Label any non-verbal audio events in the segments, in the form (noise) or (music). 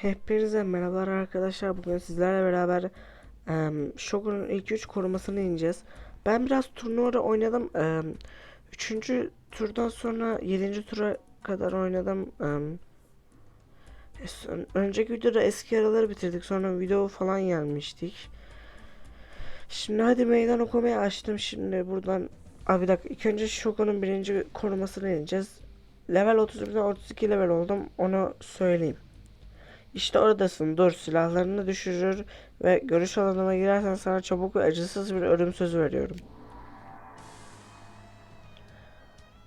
Hepinize merhabalar arkadaşlar. Bugün sizlerle beraber em, Shogun'un ilk 3 korumasını ineceğiz. Ben biraz turnuvada oynadım. Em, üçüncü turdan sonra 7. tura kadar oynadım. Es- önceki videoda eski araları bitirdik. Sonra video falan gelmiştik. Şimdi hadi meydan okumayı açtım. Şimdi buradan... Abi bir dakika. İlk önce Shogun'un birinci korumasını ineceğiz. Level 31'den 32 level oldum. Onu söyleyeyim. İşte oradasın. Dur. Silahlarını düşürür ve görüş alanıma girersen sana çabuk ve acısız bir ölüm sözü veriyorum.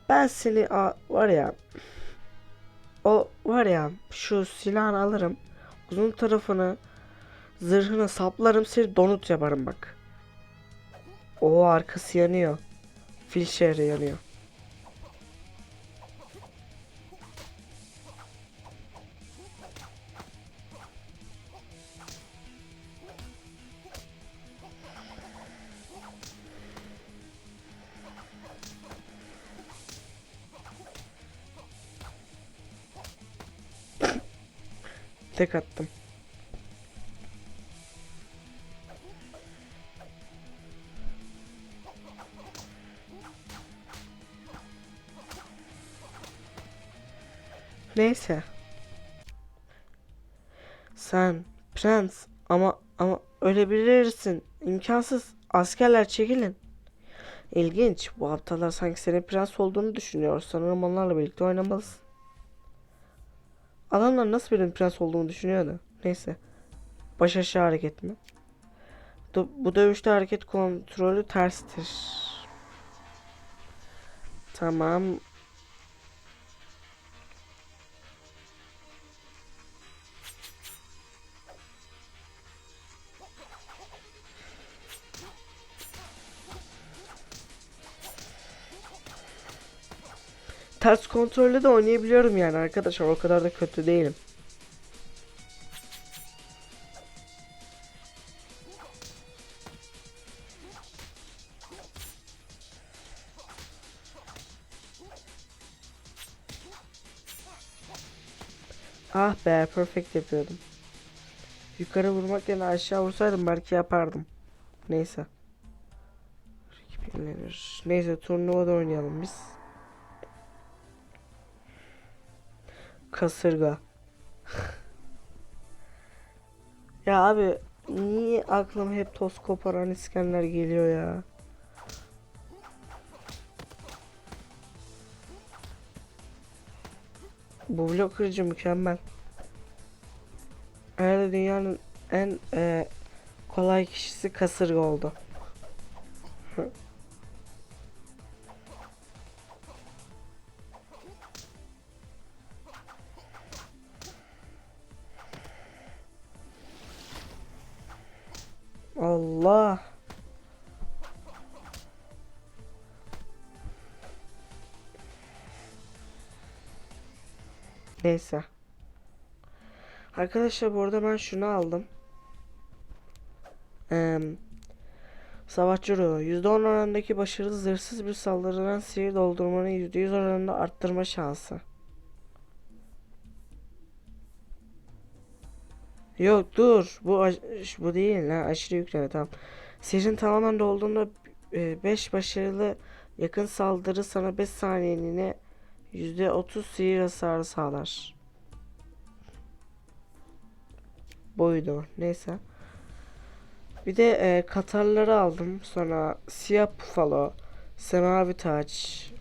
Ben seni a- var ya o var ya şu silahını alırım. Uzun tarafını zırhına saplarım seni donut yaparım bak. O arkası yanıyor. Fil yanıyor. Tek attım. Neyse. Sen prens ama ama ölebilirsin. İmkansız. Askerler çekilin. İlginç. Bu haftalar sanki senin prens olduğunu düşünüyor. Sanırım onlarla birlikte oynamalısın. Adamlar nasıl birinin prens olduğunu düşünüyordu. Neyse. Baş aşağı hareket mi? Bu dövüşte hareket kontrolü terstir. Tamam. Ters kontrolle de oynayabiliyorum yani arkadaşlar. O kadar da kötü değilim. Ah be perfect yapıyordum. Yukarı vurmak yerine aşağı vursaydım belki yapardım. Neyse. Neyse turnuvada oynayalım biz. Kasırga. ya abi niye aklıma hep toz koparan İskender geliyor ya? Bu blok mükemmel. Herhalde dünyanın en e, kolay kişisi kasırga oldu. Allah. Neyse. Arkadaşlar bu arada ben şunu aldım. Eee Savaşçı ruhu. %10 oranındaki başarılı zırhsız bir saldırıdan sihir doldurmanın %100 oranında arttırma şansı. Yok dur. Bu bu değil lan. Aşırı yükleme tamam. Sihirin tamamen dolduğunda 5 başarılı yakın saldırı sana 5 saniyeliğine %30 sihir hasarı sağlar. Buydu. Neyse. Bir de e, Katarları aldım. Sonra siyah bufalo, semavi taç,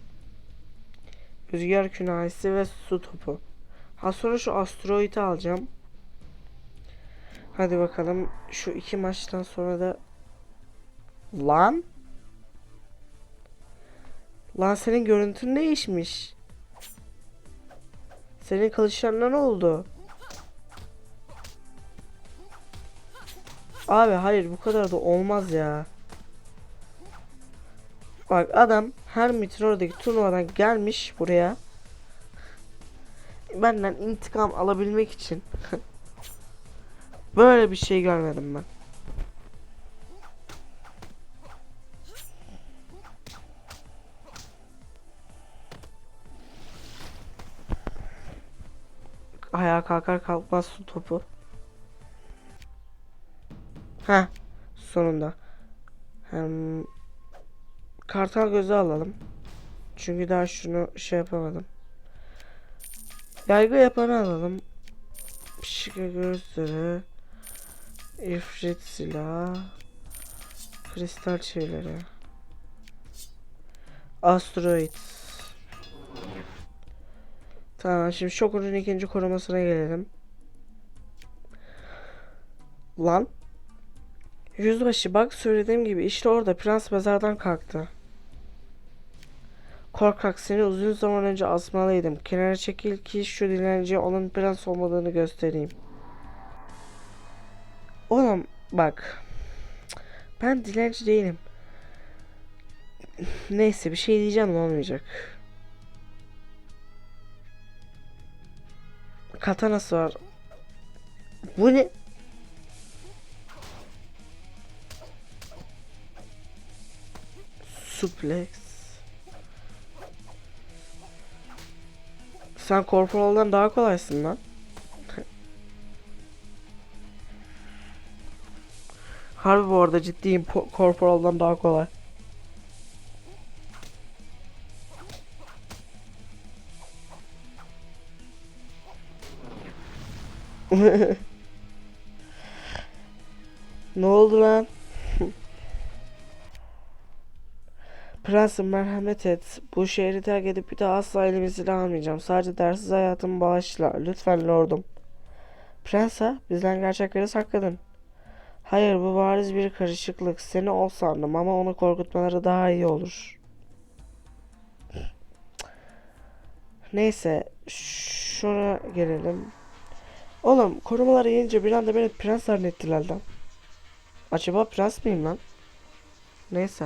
rüzgar künahisi ve su topu. Ha sonra şu asteroidi alacağım. Hadi bakalım şu iki maçtan sonra da lan lan senin görüntün değişmiş. Senin kılıçlarına ne oldu? Abi hayır bu kadar da olmaz ya. Bak adam her Meteor'daki turnuvadan gelmiş buraya. Benden intikam alabilmek için. (laughs) Böyle bir şey görmedim ben. ayağa kalkar kalkmaz su topu. Ha, sonunda. Hem kartal gözü alalım. Çünkü daha şunu şey yapamadım. Yaygı yapanı alalım. Şika gözleri. İfrit silah. Kristal çivileri. Asteroid. Tamam şimdi Shokun'un ikinci korumasına gelelim. Lan. Yüzbaşı bak söylediğim gibi işte orada prens mezardan kalktı. Korkak seni uzun zaman önce asmalıydım. Kenara çekil ki şu dilenciye onun prens olmadığını göstereyim. Oğlum bak. Ben dilenci değilim. Neyse bir şey diyeceğim olmayacak. Katanası var. Bu ne? Suplex. Sen Corporal'dan daha kolaysın lan. Harbi bu arada ciddiyim. Po- Corporal'dan daha kolay. (laughs) ne oldu lan? (laughs) Prensim merhamet et. Bu şehri terk edip bir daha asla elimi silah almayacağım. Sadece dersiz hayatımı bağışla. Lütfen lordum. Prens ha? Bizden gerçekleri sakladın. Hayır bu bariz bir karışıklık. Seni ol sandım ama onu korkutmaları daha iyi olur. Neyse. Şuna gelelim. Oğlum korumaları yiyince bir anda beni prens zannettiler lan. Acaba prens miyim lan? Neyse.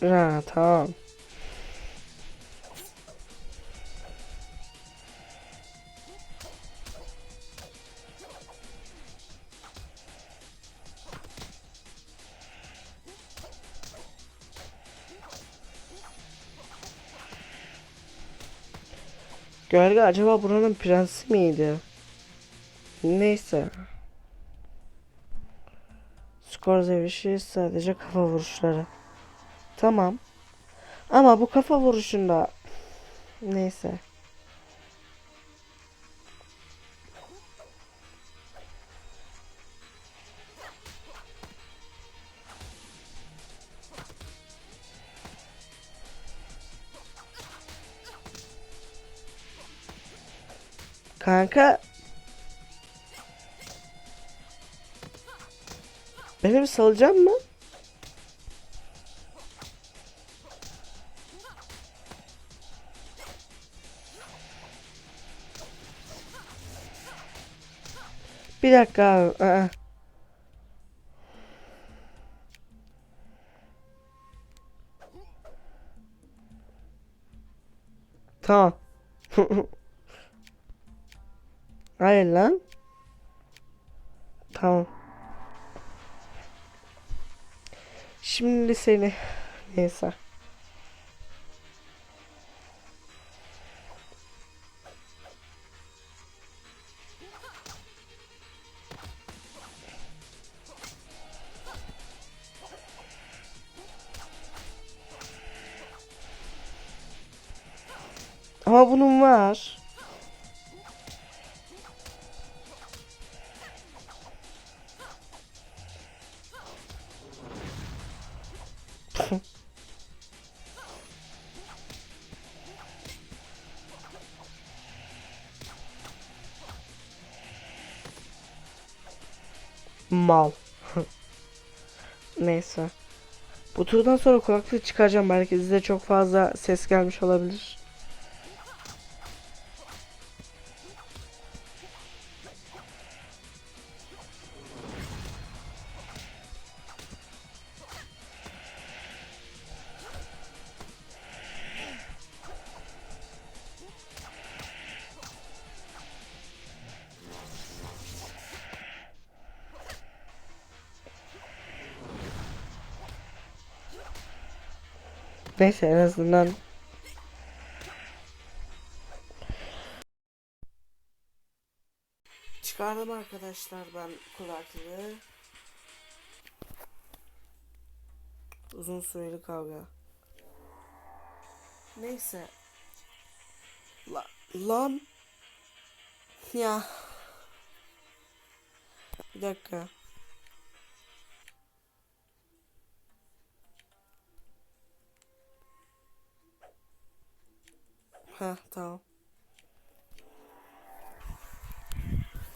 Ha tamam. Gölge acaba buranın prensi miydi? Neyse. Skor zevişi sadece kafa vuruşları. Tamam. Ama bu kafa vuruşunda neyse. Kanka Beni bir salacak mı? Bir dakika abi. Aa. Tamam. (laughs) Hayır lan. Tamam. Şimdi seni neyse. Ama bunun var. (laughs) Mal. (laughs) Neyse. Bu turdan sonra kulaklık çıkaracağım. Belki size çok fazla ses gelmiş olabilir. Neyse en azından Çıkardım arkadaşlar ben kulaklığı. Uzun süreli kavga. Neyse. La lan. Ya. Bir dakika. Ha tamam.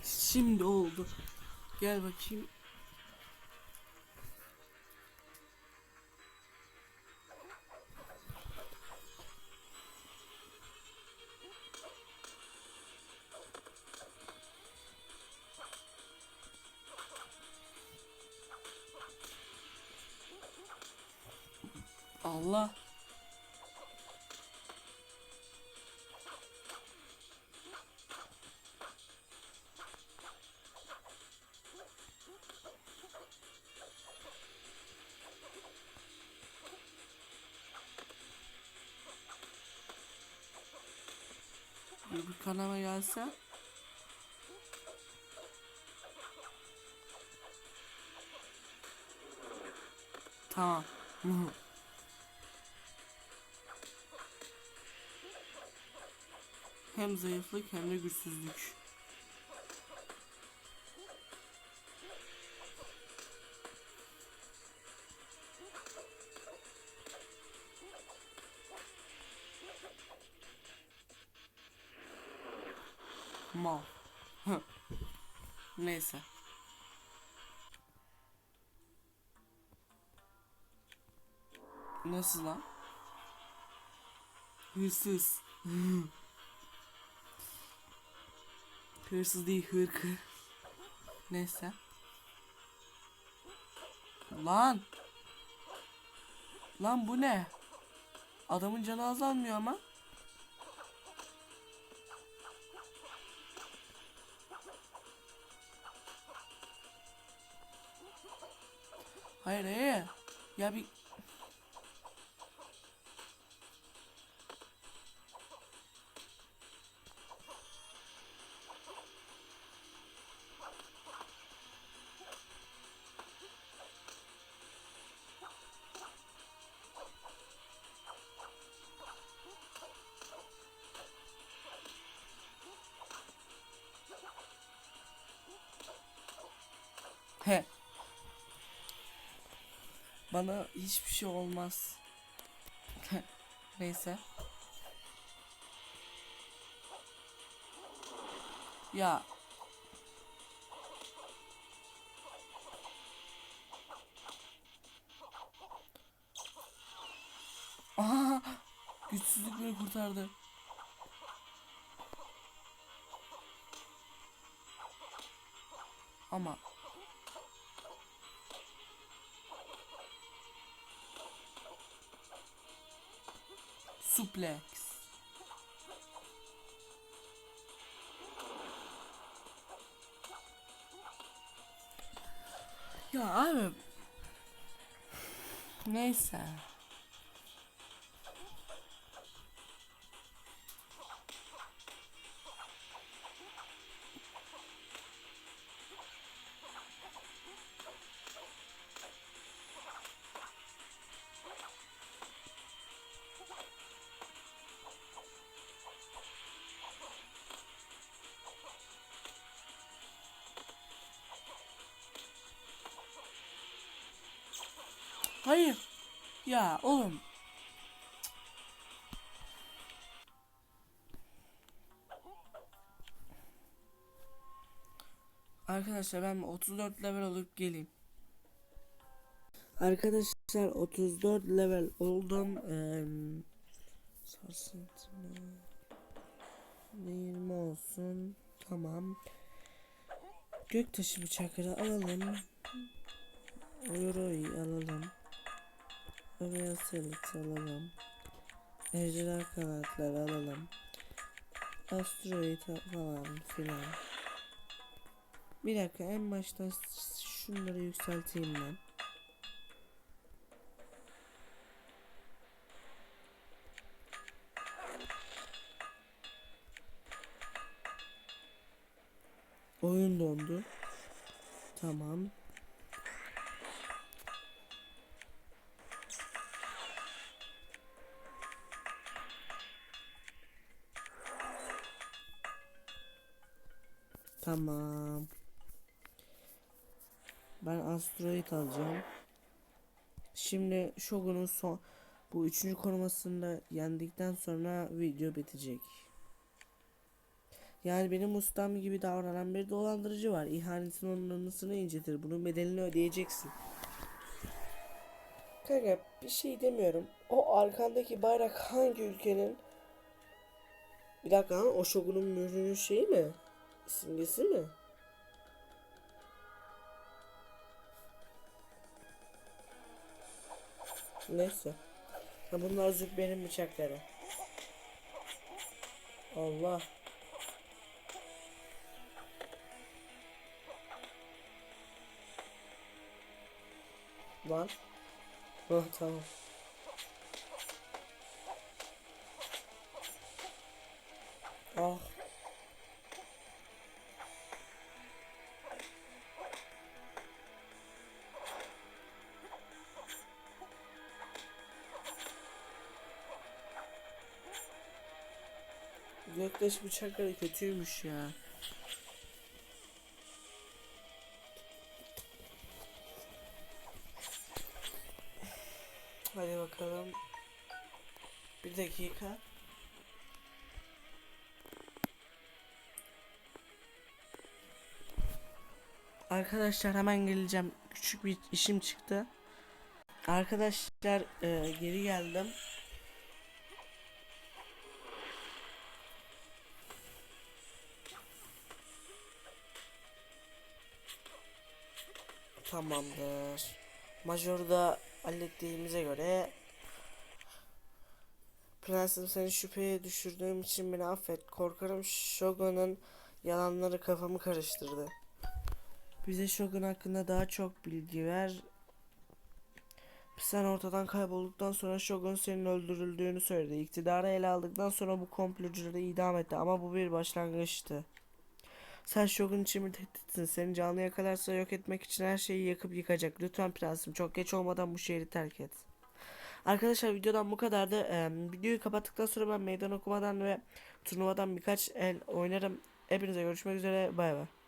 Şimdi oldu. Gel bakayım. Kanama gelse. Tamam. (laughs) hem zayıflık hem de güçsüzlük. Mal. Neyse. Nasıl lan? Hırsız. (laughs) Hırsız değil hırkı. Neyse. Lan. Lan bu ne? Adamın canı azalmıyor ama. Hayır hayır. Ya bir He. Bana hiçbir şey olmaz. (laughs) Neyse. Ya. Aha! Güçsüzlük beni kurtardı. Ama suplex. Ya abi. Neyse. Hayır. Ya oğlum. Arkadaşlar ben 34 level olup geleyim. Arkadaşlar 34 level oldum. Ee, sarsıntı mı? 20 olsun. Tamam. Göktaşı bıçakları alalım. Euro'yu alalım. Paraya Aselit alalım. Ejderha kanatları alalım. Asteroid falan filan. Bir dakika en baştan şunları yükselteyim ben. Oyun dondu. Tamam. Tamam. Ben asteroid alacağım. Şimdi Shogun'un son bu üçüncü korumasında yendikten sonra video bitecek. Yani benim ustam gibi davranan bir dolandırıcı var. İhanetin anısını incitir. Bunun bedelini ödeyeceksin. Kanka bir şey demiyorum. O arkandaki bayrak hangi ülkenin? Bir dakika o Shogun'un mührünün şeyi mi? Simgesi mi? Neyse. Ha, bunlar zübbenin bıçakları. Allah. Lan. Oh tamam. Ah. Göktaş bıçakları kötüymüş ya. Hadi bakalım. Bir dakika. Arkadaşlar hemen geleceğim. Küçük bir işim çıktı. Arkadaşlar e, geri geldim. Tamamdır. Major'u da hallettiğimize göre Prensim seni şüpheye düşürdüğüm için beni affet. Korkarım Shogun'un yalanları kafamı karıştırdı. Bize Shogun hakkında daha çok bilgi ver. Sen ortadan kaybolduktan sonra Shogun senin öldürüldüğünü söyledi. İktidarı ele aldıktan sonra bu komplocuları idam etti ama bu bir başlangıçtı. Sen Shogun için bir tehditsin. Seni canlı yakalarsa yok etmek için her şeyi yakıp yıkacak. Lütfen prensim çok geç olmadan bu şehri terk et. Arkadaşlar videodan bu kadardı. Ee, videoyu kapattıktan sonra ben meydan okumadan ve turnuvadan birkaç el oynarım. Hepinize görüşmek üzere. Bay bay.